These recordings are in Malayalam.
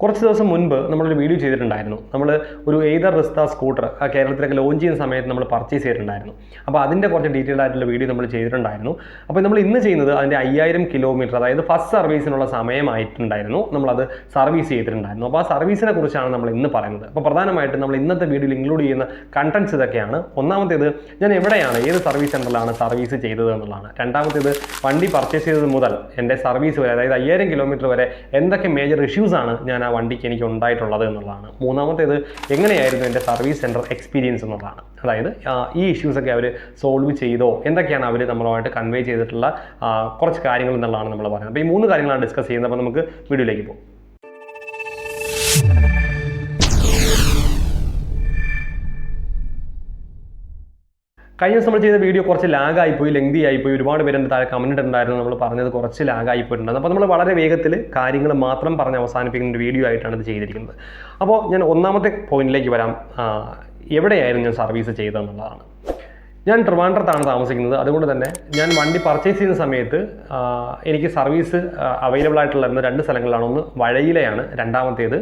കുറച്ച് ദിവസം മുൻപ് നമ്മളൊരു വീഡിയോ ചെയ്തിട്ടുണ്ടായിരുന്നു. നമ്മൾ ഒരു എയ്തർ റിസ്ത സ്കൂട്ടർ കേരളത്തിലൊക്കെ ലോഞ്ച് ചെയ്യുന്ന സമയത്ത് നമ്മൾ പർച്ചേസ് ചെയ്തിട്ടുണ്ടായിരുന്നു. അപ്പോൾ അതിന്റെ കുറച്ച് ഡീറ്റെയിൽ ആയിട്ടുള്ള വീഡിയോ നമ്മൾ ചെയ്തിട്ടുണ്ടായിരുന്നു. അപ്പോൾ നമ്മൾ ഇന്ന് ചെയ്യുന്നത് അതിന്റെ അയ്യായിരം കിലോമീറ്റർ അതായത് ഫസ്റ്റ് സർവീസിനുള്ള സമയമായിട്ടുണ്ടായിരുന്നു. നമ്മളത് സർവീസ് ചെയ്തിട്ടുണ്ടായിരുന്നു. അപ്പോൾ ആ സർവീസിനെ കുറിച്ചാണ് നമ്മൾ ഇന്ന് പറയുന്നത്. അപ്പോൾ പ്രധാനമായിട്ടും നമ്മൾ ഇന്നത്തെ വീഡിയോയിൽ ഇൻക്ലൂഡ് ചെയ്യുന്ന കണ്ടൻസ് ഇതൊക്കെയാണ്. ഒന്നാമത്തേത് ഞാൻ എവിടെയാണ് ഏത് സർവീസ് സെന്ററിലാണ് സർവീസ് ചെയ്തത് എന്നുള്ളതാണ്. രണ്ടാമത്തേത് വണ്ടി പർച്ചേസ് ചെയ്തത് മുതൽ എന്റെ സർവീസ് വരെ അതായത് അയ്യായിരം കിലോമീറ്റർ വരെ എന്തൊക്കെ മേജർ ഇഷ്യൂസാണ് ഞാൻ ആ വണ്ടിക്ക് എനിക്ക് ഉണ്ടായിട്ടുള്ളത് എന്നുള്ളതാണ്. മൂന്നാമത്തേത് എങ്ങനെയായിരുന്നു എന്റെ സർവീസ് സെന്റർ എക്സ്പീരിയൻസ് എന്നുള്ളതാണ്. അതായത് ഈ ഇഷ്യൂസൊക്കെ അവർ സോൾവ് ചെയ്തോ? എന്തൊക്കെയാണ് അവർ നമ്മളുമായിട്ട് കൺവേ ചെയ്തിട്ടുള്ള കുറച്ച് കാര്യങ്ങൾ എന്നുള്ളതാണ് നമ്മൾ പറയുന്നത്. അപ്പോൾ ഈ മൂന്ന് കാര്യങ്ങളാണ് ഡിസ്കസ് ചെയ്യുന്നത്. അപ്പോൾ നമുക്ക് വീഡിയോയിലേക്ക് പോകും. കഴിഞ്ഞ ദിവസം നമ്മൾ ചെയ്ത വീഡിയോ കുറച്ച് ലാഗായി പോയി ലെങ്തി ആയിപ്പോയി ഒരുപാട് പേര് എന്റെ താഴെ കമന്റ് ഉണ്ടായിരുന്നു നമ്മൾ പറഞ്ഞത് കുറച്ച് ലാഗായി പോയിട്ടുണ്ടായിരുന്നു. അപ്പോൾ നമ്മൾ വളരെ വേഗത്തിൽ കാര്യങ്ങൾ മാത്രം പറഞ്ഞ് അവസാനിപ്പിക്കുന്ന ഒരു വീഡിയോ ആയിട്ടാണ് ഇത് ചെയ്തിരിക്കുന്നത്. അപ്പോൾ ഞാൻ ഒന്നാമത്തെ പോയിന്റിലേക്ക് വരാം. എവിടെയായിരുന്നു ഞാൻ സർവീസ് ചെയ്തതെന്നുള്ളതാണ്. ഞാൻ ട്രിവാൻഡ്രത്താണ് താമസിക്കുന്നത്. അതുകൊണ്ട് തന്നെ ഞാൻ വണ്ടി പർച്ചേസ് ചെയ്യുന്ന സമയത്ത് എനിക്ക് സർവീസ് അവൈലബിൾ ആയിട്ടുള്ള രണ്ട് സ്ഥലങ്ങളിലാണ് ഒന്ന് വഴയിലെയാണ് രണ്ടാമത്തേത്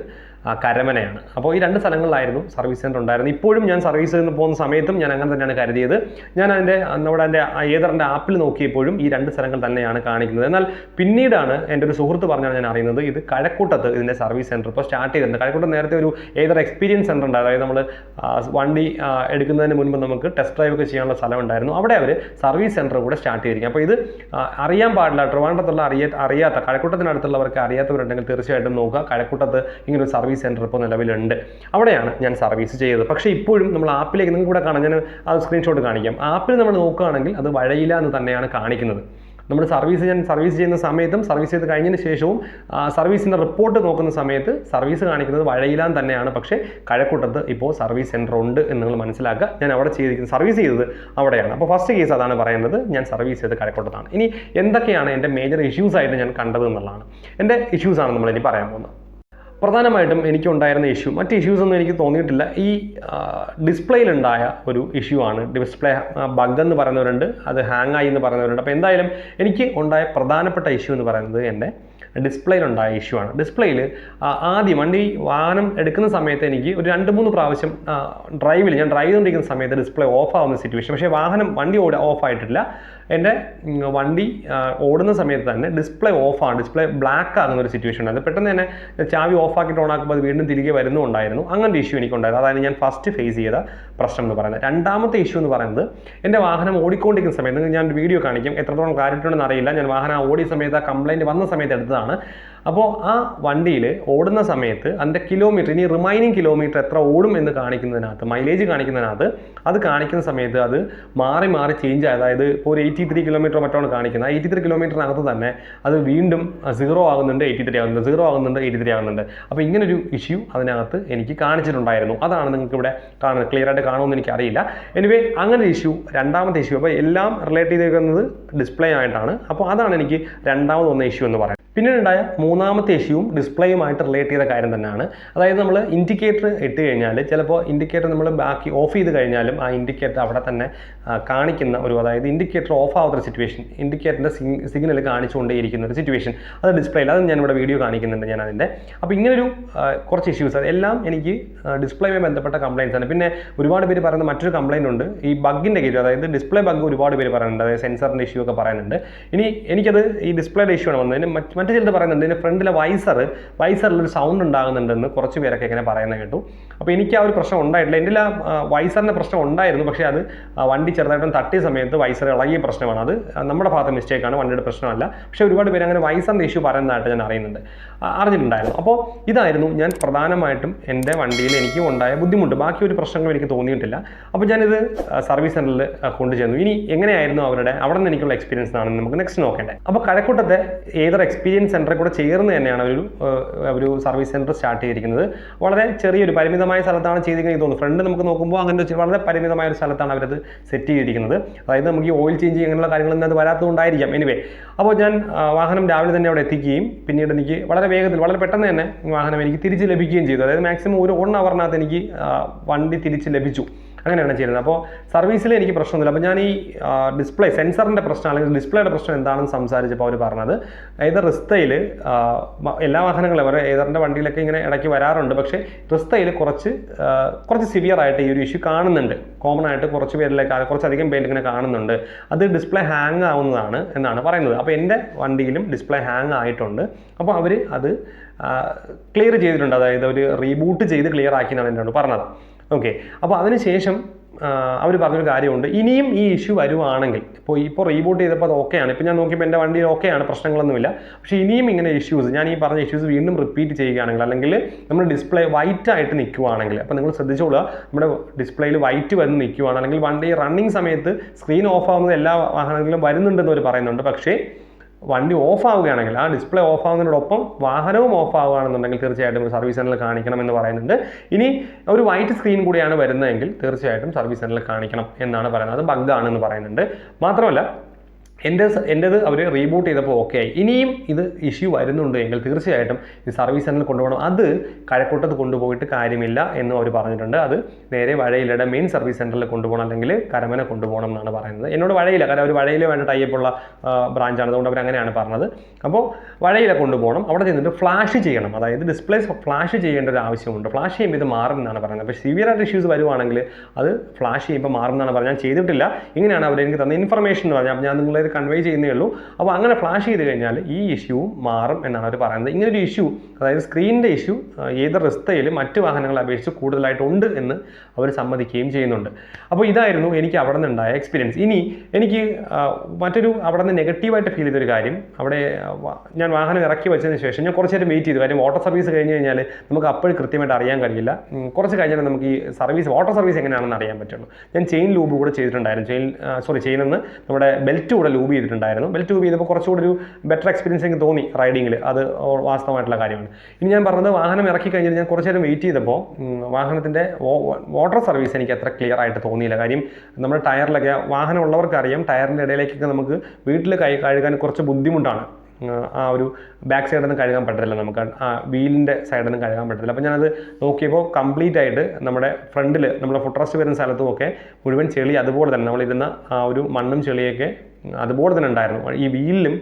കരമനയാണ്. അപ്പോൾ ഈ രണ്ട് സ്ഥലങ്ങളിലായിരുന്നു സർവീസ് സെന്റർ ഉണ്ടായിരുന്നു ഇപ്പോഴും ഞാൻ സർവീസ് നിന്ന് പോകുന്ന സമയത്തും ഞാൻ അങ്ങനെ തന്നെയാണ് കരുതിയത്. ഞാൻ അതിന്റെ നമ്മുടെ എന്റെ ഏതറിന്റെ ആപ്പിൽ നോക്കിയപ്പോഴും ഈ രണ്ട് സ്ഥലങ്ങൾ തന്നെയാണ് കാണിക്കുന്നത്. എന്നാൽ പിന്നീടാണ് എന്റെ ഒരു സുഹൃത്ത് പറഞ്ഞാണ് ഞാൻ അറിയുന്നത് ഇത് കഴക്കൂട്ടത്ത് ഇതിന്റെ സർവീസ് സെന്റർ ഇപ്പോൾ സ്റ്റാർട്ട് ചെയ്തിട്ടുണ്ട്. കഴക്കൂട്ടം നേരത്തെ ഒരു ഏതർ എക്സ്പീരിയൻസ് സെന്റർ ഉണ്ട്. അതായത് നമ്മൾ വണ്ടി എടുക്കുന്നതിന് മുൻപ് നമുക്ക് ടെസ്റ്റ് ഡ്രൈവ് ഒക്കെ ചെയ്യാനുള്ള സ്ഥലം ഉണ്ടായിരുന്നു. അവിടെ അവർ സർവീസ് സെന്റർ കൂടെ സ്റ്റാർട്ട് ചെയ്തിരിക്കും. അപ്പോൾ ഇത് അറിയാൻ പാടില്ല ട്രിവാൻഡ്രത്തുള്ള അറിയാത്ത അറിയാത്ത കഴക്കൂട്ടത്തിനടുത്തുള്ളവർക്ക് അറിയാത്തവരുണ്ടെങ്കിൽ തീർച്ചയായിട്ടും നോക്കുക. കഴക്കൂട്ടത്ത് ഇങ്ങനൊരു സർവീസ് സെന്റർ ഇപ്പോൾ നിലവിലുണ്ട്. അവിടെയാണ് ഞാൻ സർവീസ് ചെയ്തത്. പക്ഷേ ഇപ്പോഴും നമ്മൾ ആപ്പിലേക്ക് നിങ്ങൾക്ക് കൂടെ കാണാം. ഞാൻ ആ സ്ക്രീൻഷോട്ട് കാണിക്കാം. ആപ്പിൽ നമ്മൾ നോക്കുകയാണെങ്കിൽ അത് വഴയില എന്ന് തന്നെയാണ് കാണിക്കുന്നത്. നമ്മൾ സർവീസ് ഞാൻ സർവീസ് ചെയ്യുന്ന സമയത്തും സർവീസ് ചെയ്ത് കഴിഞ്ഞതിന് ശേഷവും സർവീസിന്റെ റിപ്പോർട്ട് നോക്കുന്ന സമയത്ത് സർവീസ് കാണിക്കുന്നത് വഴയിലാൻ തന്നെയാണ്. പക്ഷേ കഴക്കൂട്ടത്ത് ഇപ്പോൾ സർവീസ് സെന്റർ ഉണ്ട് എന്ന് നിങ്ങൾ മനസ്സിലാക്കുക. ഞാൻ അവിടെ ചെയ്തിരിക്കുന്നത് സർവീസ് ചെയ്തത് അവിടെയാണ്. അപ്പോൾ ഫസ്റ്റ് കേസ് അതാണ് പറയുന്നത് ഞാൻ സർവീസ് ചെയ്ത് കഴക്കൂട്ടത്താണ്. ഇനി എന്തൊക്കെയാണ് എന്റെ മേജർ ഇഷ്യൂസ് ആയിട്ട് ഞാൻ കണ്ടത് എന്നുള്ളതാണ്. എന്റെ ഇഷ്യൂസാണ് ഇനി പറയാൻ പോകുന്നത്. പ്രധാനമായിട്ടും എനിക്കുണ്ടായിരുന്ന ഇഷ്യൂ മറ്റ് ഇഷ്യൂസ് ഒന്നും എനിക്ക് തോന്നിയിട്ടില്ല. ഈ ഡിസ്പ്ലേയിലുണ്ടായ ഒരു ഇഷ്യൂ ആണ്. ഡിസ്പ്ലേ ബഗ് എന്ന് പറയുന്നവരുണ്ട്. അത് ഹാങ് ആയി എന്ന് പറയുന്നവരുണ്ട്. അപ്പോൾ എന്തായാലും എനിക്ക് ഉണ്ടായ പ്രധാനപ്പെട്ട ഇഷ്യൂ എന്ന് പറയുന്നത് എന്റെ ഡിസ്പ്ലേയിലുണ്ടായ ഇഷ്യൂ ആണ്. ഡിസ്പ്ലേയിൽ ആദ്യം വണ്ടി വാഹനം എടുക്കുന്ന സമയത്ത് എനിക്ക് ഒരു രണ്ട് മൂന്ന് പ്രാവശ്യം ഡ്രൈവിൽ ഞാൻ ഡ്രൈവ് ചെയ്തുകൊണ്ടിരിക്കുന്ന സമയത്ത് ഡിസ്പ്ലേ ഓഫ് ആവുന്ന സിറ്റുവേഷൻ പക്ഷേ വാഹനം വണ്ടി ഓടി ഓഫ് ആയിട്ടില്ല. എന്റെ വണ്ടി ഓടുന്ന സമയത്ത് തന്നെ ഡിസ്പ്ലേ ഓഫാണ് ഡിസ്പ്ലേ ബ്ലാക്ക് ആകുന്ന ഒരു സിറ്റുവേഷൻ ഉണ്ടായിരുന്നു പെട്ടെന്ന് തന്നെ ചാവി ഓഫ് ആക്കിയിട്ട് ഓൺ ആക്കുമ്പോൾ അത് വീണ്ടും തിരികെ വരുന്നുണ്ടായിരുന്നു. അങ്ങനത്തെ ഇഷ്യൂ എനിക്കുണ്ടായിരുന്നു. അതാണ് ഞാൻ ഫസ്റ്റ് ഫേസ് ചെയ്ത പ്രശ്നം എന്ന് പറയുന്നത്. രണ്ടാമത്തെ ഇഷ്യൂ എന്ന് പറയുന്നത് എന്റെ വാഹനം ഓടിക്കൊണ്ടിരിക്കുന്ന സമയത്ത് ഞാൻ വീഡിയോ കാണിക്കും. എത്രത്തോളം കാര്യമായിട്ടുണ്ടെന്ന് അറിയില്ല. ഞാൻ വാഹനം ഓടിയ സമയത്ത് ആ കംപ്ലയിന്റ് വന്ന സമയത്ത് എടുത്തതാണ്. അപ്പോൾ ആ വണ്ടിയിൽ ഓടുന്ന സമയത്ത് അതിന്റെ കിലോമീറ്റർ ഇനി റിമൈനിങ് കിലോമീറ്റർ എത്ര ഓടും എന്ന് കാണിക്കുന്നതിനകത്ത് മൈലേജ് കാണിക്കുന്നതിനകത്ത് അത് കാണിക്കുന്ന സമയത്ത് അത് മാറി മാറി ചേഞ്ച് ആയത് അതായത് ഇപ്പോൾ ഒരു എയ്റ്റി ത്രീ കിലോമീറ്റർ മറ്റാണ് കാണിക്കുന്നത്. ആ എയ്റ്റി ത്രീ കിലോമീറ്ററിനകത്ത് തന്നെ അത് വീണ്ടും സീറോ ആകുന്നുണ്ട് എയ്റ്റി ത്രീ ആകുന്നുണ്ട് സീറോ ആകുന്നുണ്ട് എയ്റ്റി ത്രീ ആകുന്നുണ്ട്. അപ്പോൾ ഇങ്ങനൊരു ഇഷ്യൂ അതിനകത്ത് എനിക്ക് കാണിച്ചിട്ടുണ്ടായിരുന്നു. അതാണ് നിങ്ങൾക്ക് ഇവിടെ കാണുന്നത് ക്ലിയർ ആയിട്ട് കാണുമെന്ന് എനിക്കറിയില്ല. എനിവേ അങ്ങനെ ഒരു ഇഷ്യൂ രണ്ടാമത്തെ ഇഷ്യൂ അപ്പോൾ എല്ലാം റിലേറ്റ് ചെയ്തേക്കുന്നത് ഡിസ്പ്ലേ ആയിട്ടാണ്. അപ്പോൾ അതാണ് എനിക്ക് രണ്ടാമത് വന്ന ഇഷ്യൂ എന്ന് പറയുന്നത്. പിന്നീടുണ്ടായ മൂന്നാമത്തെ ഇഷ്യൂവും ഡിസ്പ്ലേയുമായിട്ട് റിലേറ്റ് ചെയ്ത കാര്യം തന്നെയാണ്. അതായത് നമ്മൾ ഇൻഡിക്കേറ്റർ ഇട്ട് കഴിഞ്ഞാൽ ചിലപ്പോൾ ഇൻഡിക്കേറ്റർ നമ്മൾ ബാക്കി ഓഫ് ചെയ്ത് കഴിഞ്ഞാലും ആ ഇൻഡിക്കേറ്റർ അവിടെ തന്നെ കാണിക്കുന്ന ഒരു അതായത് ഇൻഡിക്കേറ്റർ ഓഫ് ആവാത്ത ഒരു സിറ്റുവേഷൻ ഇൻഡിക്കേറ്ററിന്റെ സിഗ്നൽ കാണിച്ചുകൊണ്ടേയിരിക്കുന്ന ഒരു സിറ്റുവേഷൻ അത് ഡിസ്പ്ലേയിൽ അത് ഞാൻ ഇവിടെ വീഡിയോ കാണിക്കുന്നുണ്ട് ഞാൻ അതിന്റെ അപ്പോൾ ഇങ്ങനൊരു കുറച്ച് ഇഷ്യൂസ് എല്ലാം എനിക്ക് ഡിസ്പ്ലേയുമായി ബന്ധപ്പെട്ട കംപ്ലയിൻസ് ആണ്. പിന്നെ ഒരുപാട് പേര് പറയുന്ന മറ്റൊരു കംപ്ലയിന്റ് ഉണ്ട്. ഈ ബഗ്ഗിന്റെ കേസ് അതായത് ഡിസ്പ്ലേ ബഗ് ഒരുപാട് പേര് പറയുന്നുണ്ട്. അതായത് സെൻസറിന്റെ ഇഷ്യൂ ഒക്കെ പറയുന്നുണ്ട്. ഇനി എനിക്കത് ഈ ഡിസ്പ്ലേയുടെ ഇഷ്യൂ ആണ് വന്നതിന് മറ്റ് ചിലത് പറയുന്നുണ്ട്. ഇതിന്റെ ഫ്രണ്ടിലെ വൈസർ വൈസറിൽ ഒരു സൗണ്ട് ഉണ്ടാകുന്നുണ്ടെന്ന് കുറച്ച് പേരൊക്കെ ഇങ്ങനെ പറയുന്നത് കേട്ടു. അപ്പോൾ എനിക്ക് ആ ഒരു പ്രശ്നം ഉണ്ടായിട്ടില്ല. എന്റെ ആ വൈസറിന്റെ പ്രശ്നം ഉണ്ടായിരുന്നു. പക്ഷേ അത് വണ്ടി ചെറുതായിട്ടും തട്ടിയ സമയത്ത് വൈസർ ഇളകിയ പ്രശ്നമാണ്. അത് നമ്മുടെ ഭാഗത്ത് മിസ്റ്റേക്കാണ് വണ്ടിയുടെ പ്രശ്നമല്ല. പക്ഷേ ഒരുപാട് പേര് അങ്ങനെ വൈസറിന്റെ ഇഷ്യൂ പറയുന്നതായിട്ട് ഞാൻ അറിയുന്നുണ്ട്. അറിഞ്ഞിട്ടുണ്ടായിരുന്നു. അപ്പോൾ ഇതായിരുന്നു ഞാൻ പ്രധാനമായിട്ടും എന്റെ വണ്ടിയിൽ എനിക്ക് ഉണ്ടായ ബുദ്ധിമുട്ട്. ബാക്കി ഒരു പ്രശ്നങ്ങളും എനിക്ക് തോന്നിയിട്ടില്ല. അപ്പോൾ ഞാനിത് സർവീസ് സെന്ററിൽ കൊണ്ടുചെന്നു. ഇനി എങ്ങനെയായിരുന്നു അവരുടെ അവിടെ നിന്ന് എനിക്കുള്ള എക്സ്പീരിയൻസ് ആണ് നമുക്ക് നെക്സ്റ്റ് നോക്കേണ്ടത് അപ്പോൾ കഴക്കൂട്ടത്തെ ഏതൊരു എക്സ്പീരിയൻസ് സെന്ററിൽ കൂടെ ചേർന്ന് തന്നെയാണ് ഒരു ഒരു സർവീസ് സെന്റർ സ്റ്റാർട്ട് ചെയ്തിരിക്കുന്നത്. വളരെ ചെറിയൊരു പരിമിതമായ സ്ഥലത്താണ് ചെയ്തിരിക്കുന്നത് തോന്നുന്നു. ഫ്രണ്ട് നമുക്ക് നോക്കുമ്പോൾ അങ്ങനെ വളരെ പരിമിതമായ ഒരു സ്ഥലത്താണ് അവരത് സെറ്റ് ചെയ്തിരിക്കുന്നത്. അതായത് നമുക്ക് ഈ ഓയിൽ ചേഞ്ച് അങ്ങനെയുള്ള കാര്യങ്ങളൊന്നും അത് വരാത്തതുകൊണ്ടായിരിക്കാം. എനിവേ അപ്പോൾ ഞാൻ വാഹനം രാവിലെ തന്നെ അവിടെ എത്തിക്കുകയും പിന്നീട് എനിക്ക് വളരെ വേഗത്തിൽ വളരെ പെട്ടെന്ന് തന്നെ വാഹനം എനിക്ക് തിരിച്ച് ലഭിക്കുകയും ചെയ്തു. അതായത് മാക്സിമം ഒരു വൺ അവറിനകത്ത് എനിക്ക് വണ്ടി തിരിച്ച് ലഭിച്ചു. അങ്ങനെയാണ് ചെയ്യുന്നത്. അപ്പോൾ സർവീസിൽ എനിക്ക് പ്രശ്നമൊന്നുമില്ല. അപ്പോൾ ഞാൻ ഈ ഡിസ്പ്ലേ സെൻസറിന്റെ പ്രശ്നം അല്ലെങ്കിൽ ഡിസ്പ്ലേയുടെ പ്രശ്നം എന്താണെന്ന് സംസാരിച്ചപ്പോൾ അവർ പറഞ്ഞത് ഏത് റിസ്തയിൽ എല്ലാ വാഹനങ്ങളും അവർ ഏതറിന്റെ വണ്ടിയിലൊക്കെ ഇങ്ങനെ ഇടയ്ക്ക് വരാറുണ്ട്. പക്ഷേ റിസ്തയിൽ കുറച്ച് കുറച്ച് സിവിയർ ആയിട്ട് ഈ ഒരു ഇഷ്യൂ കാണുന്നുണ്ട്. കോമൺ ആയിട്ട് കുറച്ച് പേരിലേക്ക് കുറച്ചധികം പേരിൽ ഇങ്ങനെ കാണുന്നുണ്ട്. അത് ഡിസ്പ്ലേ ഹാങ് ആവുന്നതാണ് എന്നാണ് പറയുന്നത്. അപ്പോൾ എന്റെ വണ്ടിയിലും ഡിസ്പ്ലേ ഹാങ് ആയിട്ടുണ്ട്. അപ്പോൾ അവർ അത് ക്ലിയർ ചെയ്തിട്ടുണ്ട്. അതായത് ഒരു റീബൂട്ട് ചെയ്ത് ക്ലിയർ ആക്കി എന്നാണ് എന്നോട് പറഞ്ഞത്. ഓക്കെ അപ്പോൾ അതിനുശേഷം അവർ പറഞ്ഞൊരു കാര്യമുണ്ട്. ഇനിയും ഈ ഇഷ്യൂ വരുവാണെങ്കിൽ ഇപ്പോൾ ഇപ്പോൾ റീബൂട്ട് ചെയ്തപ്പോൾ അത് ഓക്കെയാണ് ഇപ്പോൾ ഞാൻ നോക്കിയപ്പോൾ എന്റെ വണ്ടി ഓക്കെയാണ് പ്രശ്നങ്ങളൊന്നുമില്ല. പക്ഷേ ഇനിയും ഇങ്ങനെ ഇഷ്യൂസ് ഞാൻ ഈ പറഞ്ഞ ഇഷ്യൂസ് വീണ്ടും റിപ്പീറ്റ് ചെയ്യുകയാണെങ്കിൽ അല്ലെങ്കിൽ നമ്മുടെ ഡിസ്പ്ലേ വൈറ്റ് ആയിട്ട് നിൽക്കുവാണെങ്കിൽ അപ്പോൾ നിങ്ങൾ ശ്രദ്ധിച്ചോളുക നമ്മുടെ ഡിസ്പ്ലേയിൽ വൈറ്റ് വന്ന് നിൽക്കുവാണ്. അല്ലെങ്കിൽ വണ്ടി റണ്ണിങ് സമയത്ത് സ്ക്രീൻ ഓഫ് ആവുന്നത് എല്ലാ വാഹനങ്ങളിലും വരുന്നുണ്ടെന്ന് അവർ പറയുന്നുണ്ട്. പക്ഷേ വണ്ടി ഓഫ് ആവുകയാണെങ്കിൽ ആ ഡിസ്പ്ലേ ഓഫ് ആവുന്നതിനോടൊപ്പം വാഹനവും ഓഫ് ആവുകയാണെന്നുണ്ടെങ്കിൽ തീർച്ചയായിട്ടും സർവീസ് സെന്ററിൽ കാണിക്കണം എന്ന് പറയുന്നുണ്ട്. ഇനി ഒരു വൈറ്റ് സ്ക്രീൻ കൂടിയാണ് വരുന്നതെങ്കിൽ തീർച്ചയായിട്ടും സർവീസ് സെന്ററിൽ കാണിക്കണം എന്നാണ് പറയുന്നത്. അത് ബഗ്ഗാണെന്ന് പറയുന്നുണ്ട്. മാത്രമല്ല എന്റെ എന്റേത് അവർ റീബൂട്ട് ചെയ്തപ്പോൾ ഓക്കെ ആയി. ഇനിയും ഇത് ഇഷ്യൂ വരുന്നുണ്ട് എങ്കിൽ തീർച്ചയായിട്ടും ഈ സർവീസ് സെന്ററിൽ കൊണ്ടുപോകണം. അത് കഴക്കൂട്ടത്ത് കൊണ്ടുപോയിട്ട് കാര്യമില്ല എന്ന് അവർ പറഞ്ഞിട്ടുണ്ട്. അത് നേരെ വഴയിലയുടെ മെയിൻ സർവീസ് സെന്ററിൽ കൊണ്ടുപോകണം അല്ലെങ്കിൽ കരമന കൊണ്ടുപോകണം എന്നാണ് പറയുന്നത്. എന്നോട് വഴയില്ല. കാരണം അവർ വഴയിൽ വേണ്ട ടൈപ്പുള്ള ബ്രാഞ്ചാണ് അതുകൊണ്ട് അവർ അങ്ങനെയാണ് പറഞ്ഞത്. അപ്പോൾ വഴയില കൊണ്ടുപോകണം. അവിടെ ചെന്നിട്ട് ഫ്ലാഷ് ചെയ്യണം. അതായത് ഡിസ്പ്ലേ ഫ്ലാഷ് ചെയ്യേണ്ട ഒരു ആവശ്യമുണ്ട്. ഫ്ലാഷ് ചെയ്യുമ്പോൾ ഇത് മാറും എന്നാണ് പറയുന്നത്. അപ്പോൾ സിവിയർ ആയിട്ട് ഇഷ്യൂസ് വരുവാണെങ്കിൽ അത് ഫ്ലാഷ് ചെയ്യുമ്പോൾ മാറും എന്നാണ് പറഞ്ഞത്. ഞാൻ ചെയ്തിട്ടില്ല. ഇങ്ങനെയാണ് അവർ എനിക്ക് തന്ന ഇൻഫർമേഷൻ എന്ന് പറഞ്ഞാൽ ഞാൻ നിങ്ങളെ കൺവേ ചെയ്യുന്നേ ഉള്ളൂ. അപ്പോൾ അങ്ങനെ ഫ്ലാഷ് ചെയ്ത് കഴിഞ്ഞാൽ ഈ ഇഷ്യൂ മാറും എന്നാണ് അവർ പറയുന്നത്. ഇങ്ങനൊരു ഇഷ്യൂ അതായത് സ്ക്രീനിന്റെ ഇഷ്യൂ ഏത് റിസ്തയിൽ മറ്റ് വാഹനങ്ങളെ അപേക്ഷിച്ച് കൂടുതലായിട്ടുണ്ട് എന്ന് അവർ സമ്മതിക്കുകയും ചെയ്യുന്നുണ്ട്. അപ്പോൾ ഇതായിരുന്നു എനിക്ക് അവിടെ നിന്നുണ്ടായ എക്സ്പീരിയൻസ് ഇനി എനിക്ക് മറ്റൊരു അവിടെ നിന്ന് നെഗറ്റീവായിട്ട് ഫീൽ ചെയ്തൊരു കാര്യം. അവിടെ ഞാൻ വാഹനം ഇറക്കി വെച്ചതിന് ശേഷം ഞാൻ കുറച്ച് നേരം വെയിറ്റ് ചെയ്തു. കാര്യം വാട്ടർ സർവീസ് കഴിഞ്ഞ് കഴിഞ്ഞാൽ നമുക്ക് അപ്പോഴും കൃത്യമായിട്ട് അറിയാൻ കഴിയില്ല. കുറച്ച് കഴിഞ്ഞാൽ നമുക്ക് ഈ സർവീസ് വാട്ടർ സർവീസ് എങ്ങനെയാണെന്ന് അറിയാൻ പറ്റുള്ളൂ. ഞാൻ ചെയിൻ ലൂബ് കൂടെ ചെയ്തിട്ടുണ്ടായിരുന്നു. ചെയിൻ സോറി ചെയിൻ എന്ന് നമ്മുടെ ബെൽറ്റ് കൂടെ ലൂബ് ചെയ്തിട്ടുണ്ടായിരുന്നു. വെൽ ട്യൂബ് ചെയ്തപ്പോൾ കുറച്ചുകൂടി ഒരു ബെറ്റർ എക്സ്പീരിയൻസ് എനിക്ക് തോന്നി റൈഡിങ്ങിൽ അത് വാസ്തവമായിട്ടുള്ള കാര്യമാണ്. ഇനി ഞാൻ പറഞ്ഞത് വാഹനം ഇറക്കി കഴിഞ്ഞിട്ട് ഞാൻ കുറച്ച് നേരം വെയിറ്റ് ചെയ്തപ്പോൾ വാഹനത്തിന്റെ വാട്ടർ സർവീസ് എനിക്ക് അത്ര ക്ലിയർ ആയിട്ട് തോന്നിയില്ല. കാര്യം നമ്മുടെ ടയറിലൊക്കെ വാഹനം ഉള്ളവർക്ക് അറിയാം ടയറിന്റെ ഇടയിലേക്കൊക്കെ നമുക്ക് വീട്ടിൽ കൈ കഴുകാൻ കുറച്ച് ബുദ്ധിമുട്ടാണ്. ആ, ഒരു ബാക്ക് സൈഡിൽ നിന്ന് കഴുകാൻ പറ്റത്തില്ല നമുക്ക്. ആ വീലിന്റെ സൈഡിൽ നിന്ന് കഴുകാൻ പറ്റത്തില്ല. അപ്പോൾ ഞാനത് നോക്കിയപ്പോൾ കംപ്ലീറ്റ് ആയിട്ട് നമ്മുടെ ഫ്രണ്ടിൽ നമ്മുടെ ഫുട്രസ്റ്റ് വരുന്ന സ്ഥലത്തും ഒക്കെ മുഴുവൻ ചെളി അതുപോലെ തന്നെ നമ്മളിരുന്ന ആ ഒരു മണ്ണും ചെളിയൊക്കെ അതുപോലെ തന്നെ ഉണ്ടായിരുന്നു. ഈ വീലിലും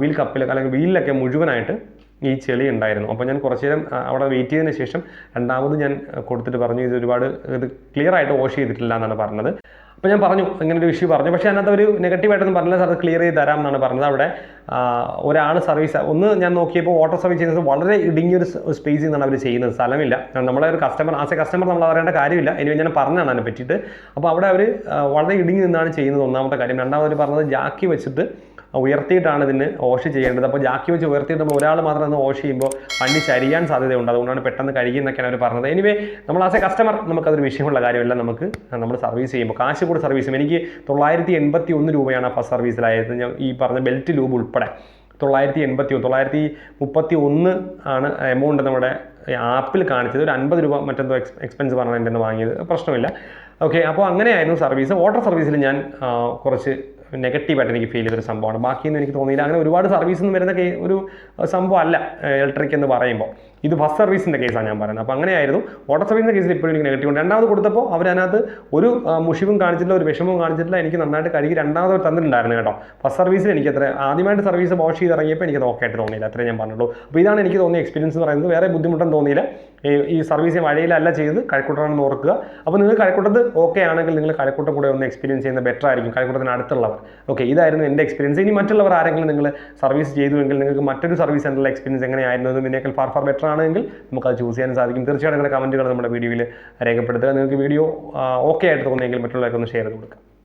വീൽ കപ്പിലൊക്കെ അല്ലെങ്കിൽ വീലിലൊക്കെ മുഴുവനായിട്ട് ഈ ചെളി ഉണ്ടായിരുന്നു. അപ്പോൾ ഞാൻ കുറച്ച് നേരം അവിടെ വെയിറ്റ് ചെയ്തതിന് ശേഷം രണ്ടാമത് ഞാൻ കൊടുത്തിട്ട് പറഞ്ഞു ഇത് ഒരുപാട് ഇത് ക്ലിയർ ആയിട്ട് വാഷ് ചെയ്തിട്ടില്ല എന്നാണ് പറഞ്ഞത്. അപ്പോൾ ഞാൻ പറഞ്ഞു അങ്ങനെ ഒരു ഇഷ്യൂ പറഞ്ഞു. പക്ഷേ അതിനകത്ത് ഒരു നെഗറ്റീവായിട്ടൊന്നും പറഞ്ഞില്ല സാർ അത് ക്ലിയർ ചെയ്ത് തരാം എന്നാണ് പറഞ്ഞത് അവിടെ. ഒരാൾ സർവീസ് ഒന്ന് ഞാൻ നോക്കിയപ്പോൾ ഓട്ടോ സർവീസ് ചെയ്യുന്നത് വളരെ ഇടുങ്ങിയൊരു സ്പേസിൽ നിന്നാണ് അവർ ചെയ്യുന്നത്. സ്ഥലമില്ല. നമ്മളെ ഒരു കസ്റ്റമർ ആസ് എ കസ്റ്റമർ നമ്മൾ അറിയേണ്ട കാര്യമില്ല. ഇനി ഞാൻ പറഞ്ഞതാണ് അതിനെ പറ്റിയിട്ട്. അപ്പോൾ അവിടെ അവർ വളരെ ഇടുങ്ങി നിന്നാണ് ചെയ്യുന്നത് ഒന്നാമത്തെ കാര്യം. രണ്ടാമത് പറഞ്ഞത് ജാക്കി വെച്ചിട്ട് ഉയർത്തിയിട്ടാണ് ഇതിന് ഓഷ് ചെയ്യേണ്ടത്. അപ്പോൾ ജാക്കി വെച്ച് ഉയർത്തിയിട്ട് ഒരാൾ മാത്രം ഒന്ന് ഓഷ് ചെയ്യുമ്പോൾ വണ്ടി ചരിയാൻ സാധ്യതയുണ്ട്. അതുകൊണ്ടാണ് പെട്ടെന്ന് കഴുകിയെന്നൊക്കെയാണ് അവർ പറഞ്ഞത്. എനിവേ നമ്മൾ ആസ് എ കസ്റ്റമർ നമുക്കതൊരു വിഷയമുള്ള കാര്യമല്ല നമുക്ക് നമ്മൾ സർവീസ് ചെയ്യുമ്പോൾ കാശ് കൂടി സർവീസും എനിക്ക് തൊള്ളായിരത്തി എൺപത്തി ഒന്ന് രൂപയാണ് ഫസ്റ്റ് സർവീസിലായത് ഞാൻ ഈ പറഞ്ഞ ബെൽറ്റ് ലൂബ് ഉൾപ്പെടെ തൊള്ളായിരത്തി എൺപത്തി ഒന്ന് തൊള്ളായിരത്തി മുപ്പത്തി ഒന്ന് ആണ് എമൗണ്ട് നമ്മുടെ ആപ്പിൽ കാണിച്ചത്. ഒരു അൻപത് രൂപ മറ്റെന്തോ എക്സ് എക്സ്പെൻസ് പറഞ്ഞാൽ എന്റെ വാങ്ങിയത്. പ്രശ്നമില്ല. ഓക്കെ അപ്പോൾ അങ്ങനെയായിരുന്നു സർവീസ് വാട്ടർ സർവീസിൽ ഞാൻ കുറച്ച് നെഗറ്റീവായിട്ട് എനിക്ക് ഫീൽ ചെയ്തൊരു സംഭവമാണ്. ബാക്കിയൊന്നും എനിക്ക് തോന്നിയില്ല. അങ്ങനെ ഒരുപാട് സർവീസ് ഒന്നും വരുന്ന ഒരു സംഭവമല്ല ഇലക്ട്രിക് എന്ന് പറയുമ്പോൾ. ഇത് ബസ് സർവീസിന്റെ കേസാണ് ഞാൻ പറയുന്നത്. അപ്പോൾ അങ്ങനെയായിരുന്നു. ഓട്ടോ സർവീസിന്റെ കേസിൽ ഇപ്പോഴും എനിക്ക് നെഗറ്റീവ് ഉണ്ട്. രണ്ടാമത് കൊടുത്തപ്പോൾ അവരതിനകത്ത് ഒരു മുഷിവും കാണിച്ചിട്ടില്ല ഒരു വിഷമവും കാണിച്ചിട്ടില്ല. എനിക്ക് നന്നായിട്ട് കഴുകി രണ്ടാമത് തന്നിട്ടുണ്ടായിരുന്നു കേട്ടോ. ബസ് സർവീസിൽ എനിക്ക് അത്ര ആദ്യമായിട്ട് സർവീസ് വാഷ് ചെയ്ത് ഇറങ്ങിയപ്പോൾ എനിക്ക് ഓക്കെ ആയിട്ട് തോന്നിയില്ല. അത്രേ ഞാൻ പറഞ്ഞുള്ളൂ. അപ്പോൾ ഇതാണ് എനിക്ക് തോന്നിയ എക്സ്പീരിയൻസ് എന്ന് പറയുന്നത്. വേറെ ബുദ്ധിമുട്ടൊന്നും തോന്നിയില്ല. ഈ- സർവീസ് വഴിയിലല്ല ചെയ്ത് കഴക്കൂട്ടമാണെന്ന് ഓർക്കുക. അപ്പോൾ നിങ്ങൾ കഴക്കൂട്ടത്ത് ഓക്കെ ആണെങ്കിൽ നിങ്ങൾ കഴക്കൂട്ടം കൂടെ ഒന്ന് എക്സ്പീരിയൻസ് ചെയ്യുന്നത് ബെറ്റർ ആയിരിക്കും. കഴക്കൂട്ടത്തിന് അടുത്തുള്ളവർ. ഓക്കെ ഇതായിരുന്നു എന്റെ എക്സ്പീരിയൻസ് ഇനി മറ്റുള്ളവർ ആരെങ്കിലും നിങ്ങൾ സർവീസ് ചെയ്തുവെങ്കിൽ നിങ്ങൾക്ക് മറ്റൊരു സർവീസ് സെന്ററിലെ എക്സ്പീരിയൻസ് എങ്ങനെയായിരുന്നു ഇതിനേക്കാൾ ഫാർ ഫാർ ബെറ്റർ ആണെങ്കിൽ നമുക്ക് അത് ചൂസ് ചെയ്യാൻ സാധിക്കും. തീർച്ചയായിട്ടും നിങ്ങളുടെ കമന്റുകൾ നമ്മുടെ വീഡിയോയിൽ രേഖപ്പെടുത്തുക. നിങ്ങൾക്ക് വീഡിയോ ഓക്കെ ആയിട്ട് തോന്നിയെങ്കിൽ മറ്റുള്ളവർക്ക് ഒന്ന് ഷെയർ ചെയ്ത് കൊടുക്കുക.